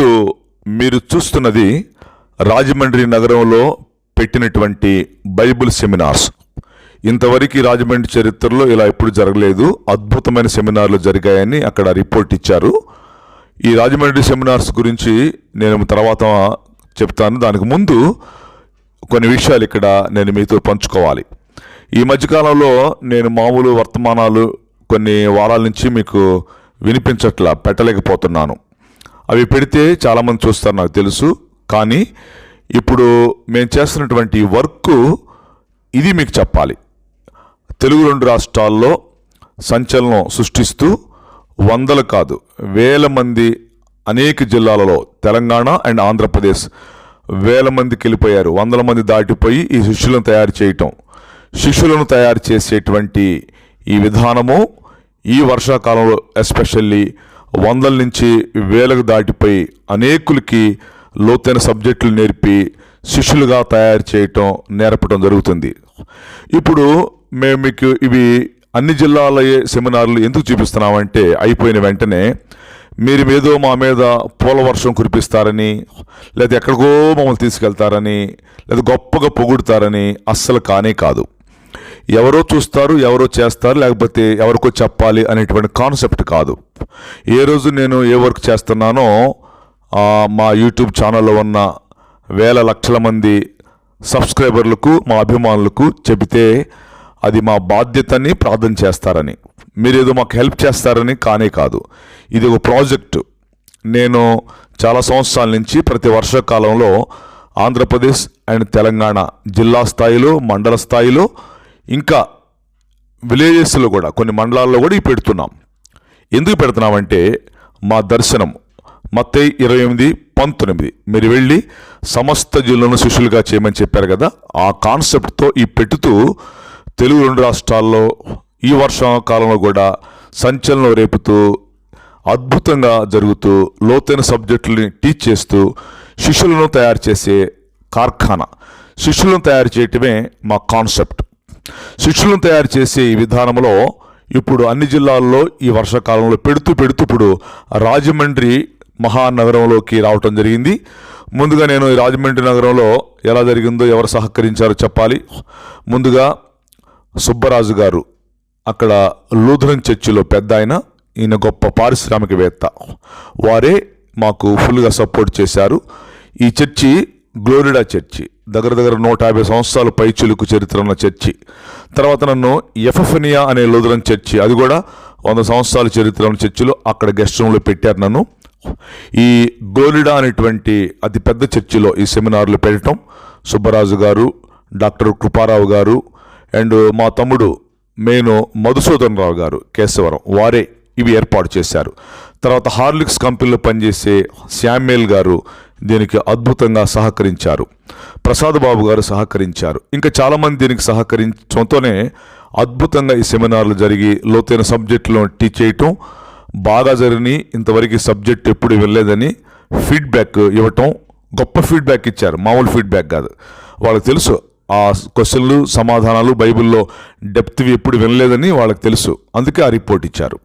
ఇప్పుడు మీరు చూస్తున్నది రాజమండ్రి నగరంలో పెట్టినటువంటి బైబిల్ సెమినార్స్. ఇంతవరకు రాజమండ్రి చరిత్రలో ఇలా ఎప్పుడు జరగలేదు. అద్భుతమైన సెమినార్లు జరిగాయని అక్కడ రిపోర్ట్ ఇచ్చారు. ఈ రాజమండ్రి సెమినార్స్ గురించి నేను తర్వాత చెప్తాను. దానికి ముందు కొన్ని విషయాలు ఇక్కడ నేను మీతో పంచుకోవాలి. ఈ మధ్యకాలంలో నేను మామూలు వర్తమానాలు కొన్ని వారాల నుంచి మీకు వినిపించట్లా పెట్టలేకపోతున్నాను. అవి పెడితే చాలామంది చూస్తారు నాకు తెలుసు. కానీ ఇప్పుడు మేము చేస్తున్నటువంటి వర్క్ ఇది మీకు చెప్పాలి. తెలుగు రెండు రాష్ట్రాల్లో సంచలనం సృష్టిస్తూ వందలు కాదు వేల మంది అనేక జిల్లాలలో తెలంగాణ అండ్ ఆంధ్రప్రదేశ్ వేల మందికి వెళ్ళిపోయారు. వందల మంది దాటిపోయి ఈ శిష్యులను తయారు చేయటం. శిష్యులను తయారు చేసేటువంటి ఈ విధానము ఈ వర్షాకాలంలో ఎస్పెషల్లీ వందల నుంచి వేలకు దాటిపోయి అనేకులకి లోతైన సబ్జెక్టులు నేర్పి శిష్యులుగా తయారు చేయటం నేర్పడం జరుగుతుంది. ఇప్పుడు మేము మీకు ఇవి అన్ని జిల్లాల సెమినార్లు ఎందుకు చూపిస్తున్నామంటే అయిపోయిన వెంటనే మీరు ఏదో మా మీద పూల వర్షం కురిపిస్తారని లేదా ఎక్కడికో మమ్మల్ని తీసుకెళ్తారని లేదా గొప్పగా పొగుడుతారని అస్సలు కానే కాదు. ఎవరో చూస్తారు ఎవరో చేస్తారు లేకపోతే ఎవరికో చెప్పాలి అనేటువంటి కాన్సెప్ట్ కాదు. ఏ రోజు నేను ఏ వర్క్ చేస్తున్నానో మా యూట్యూబ్ ఛానల్లో ఉన్న వేల లక్షల మంది సబ్స్క్రైబర్లకు మా అభిమానులకు చెబితే అది మా బాధ్యతని ప్రార్థన చేస్తారని. మీరేదో మాకు హెల్ప్ చేస్తారని కానే కాదు. ఇది ఒక ప్రాజెక్టు. నేను చాలా సంవత్సరాల నుంచి ప్రతి వర్షాకాలంలో ఆంధ్రప్రదేశ్ అండ్ తెలంగాణ జిల్లా స్థాయిలో మండల స్థాయిలో ఇంకా విలేజెస్లో కూడా కొన్ని మండలాల్లో కూడా ఇవి పెడుతున్నాం. ఎందుకు పెడుతున్నామంటే మా దర్శనం మత్తయి ఇరవై ఎనిమిది పంతొమ్మిది. మీరు వెళ్ళి సమస్త జిల్లాను శిష్యులుగా చేయమని చెప్పారు కదా ఆ కాన్సెప్ట్తో ఈ పెట్టుతూ తెలుగు రెండు రాష్ట్రాల్లో ఈ వర్షాకాలంలో కూడా సంచలనం రేపుతూ అద్భుతంగా జరుగుతూ లోతైన సబ్జెక్టులని టీచ్ చేస్తూ శిష్యులను తయారు చేసే కార్ఖానా. శిష్యులను తయారు చేయటమే మా కాన్సెప్ట్. శిష్యులను తయారు చేసే ఈ విధానంలో ఇప్పుడు అన్ని జిల్లాల్లో ఈ వర్షాకాలంలో పెడుతూ పెడుతూ ఇప్పుడు రాజమండ్రి మహానగరంలోకి రావటం జరిగింది. ముందుగా నేను ఈ రాజమండ్రి నగరంలో ఎలా జరిగిందో ఎవరు సహకరించారో చెప్పాలి. ముందుగా సుబ్బరాజు గారు అక్కడ లూథరన్ చర్చిలో పెద్ద ఆయన ఈయన గొప్ప పారిశ్రామికవేత్త. వారే మాకు ఫుల్గా సపోర్ట్ చేశారు. ఈ చర్చి గ్లోరిడా చర్చి. దగ్గర దగ్గర నూట యాభై సంవత్సరాలు పైచులుకు చరిత్ర ఉన్న చర్చి. తర్వాత నన్ను ఎఫఫనియా అనే లుదరన్ చర్చి అది కూడా వంద సంవత్సరాల చరిత్ర ఉన్న చర్చిలో అక్కడ గెస్ట్ రూమ్లో పెట్టారు నన్ను. ఈ గోలిడా అనేటువంటి అతిపెద్ద చర్చిలో ఈ సెమినార్లు పెట్టడం సుబ్బరాజు గారు డాక్టర్ కృపారావు గారు అండ్ మా తమ్ముడు మేను మధుసూదన్ రావు గారు కేశవరం వారే ఇవి ఏర్పాటు చేశారు. తర్వాత హార్లిక్స్ కంపెనీలో పనిచేసే శామ్యుల్ గారు దీనికి అద్భుతంగా సహకరించారు. ప్రసాద్ బాబు గారు సహకరించారు. ఇంకా చాలామంది దీనికి సహకరించడంతోనే అద్భుతంగా ఈ సెమినార్లు జరిగి లోతైన సబ్జెక్టులను టీచ్ చేయటం బాగా జరిగి ఇంతవరకు సబ్జెక్ట్ ఎప్పుడు వెళ్ళలేదని ఫీడ్బ్యాక్ ఇవ్వటం గొప్ప ఫీడ్బ్యాక్ ఇచ్చారు. మామూలు ఫీడ్బ్యాక్ కాదు. వాళ్ళకి తెలుసు. ఆ క్వశ్చన్లు సమాధానాలు బైబిల్లో డెప్త్వి ఎప్పుడు వినలేదని వాళ్ళకి తెలుసు. అందుకే ఆ రిపోర్ట్ ఇచ్చారు.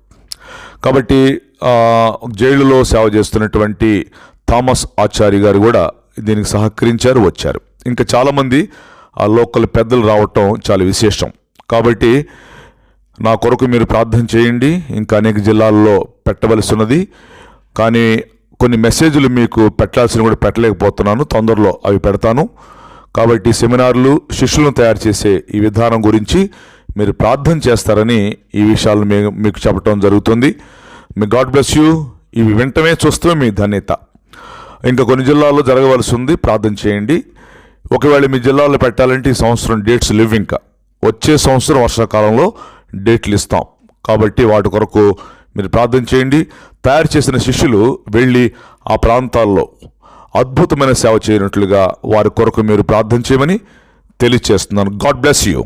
కాబట్టి జైలులో సేవ చేస్తున్నటువంటి థామస్ ఆచారి గారు కూడా దీనికి సహకరించారు వచ్చారు. ఇంకా చాలామంది ఆ లోకల్ పెద్దలు రావటం చాలా విశేషం. కాబట్టి నా కొరకు మీరు ప్రార్థన చేయండి. ఇంకా అనేక జిల్లాల్లో పెట్టవలసి ఉన్నది కానీ కొన్ని మెసేజ్లు మీకు పెట్టాల్సిన కూడా పెట్టలేకపోతున్నాను. తొందరలో అవి పెడతాను. కాబట్టి సెమినార్లు శిష్యులను తయారు చేసే ఈ విధానం గురించి మీరు ప్రార్థన చేస్తారని ఈ విషయాలు మీకు చెప్పడం జరుగుతుంది. మీ గాడ్ బ్లెస్ యూ. ఇవి వింటమే చూస్తే మీ ధన్యత. ఇంకా కొన్ని జిల్లాల్లో జరగవలసి ఉంది ప్రార్థన చేయండి. ఒకవేళ మీ జిల్లాలో పెట్టాలంటే ఈ సంవత్సరం డేట్స్ లివ్ ఇంకా. వచ్చే సంవత్సరం వర్షాకాలంలో డేట్లు ఇస్తాం. కాబట్టి వాటి కొరకు మీరు ప్రార్థన చేయండి. తయారు చేసిన శిష్యులు వెళ్ళి ఆ ప్రాంతాల్లో అద్భుతమైన సేవ చేయనట్లుగా వారి కొరకు మీరు ప్రార్థన చేయమని తెలియచేస్తున్నాను. God bless you.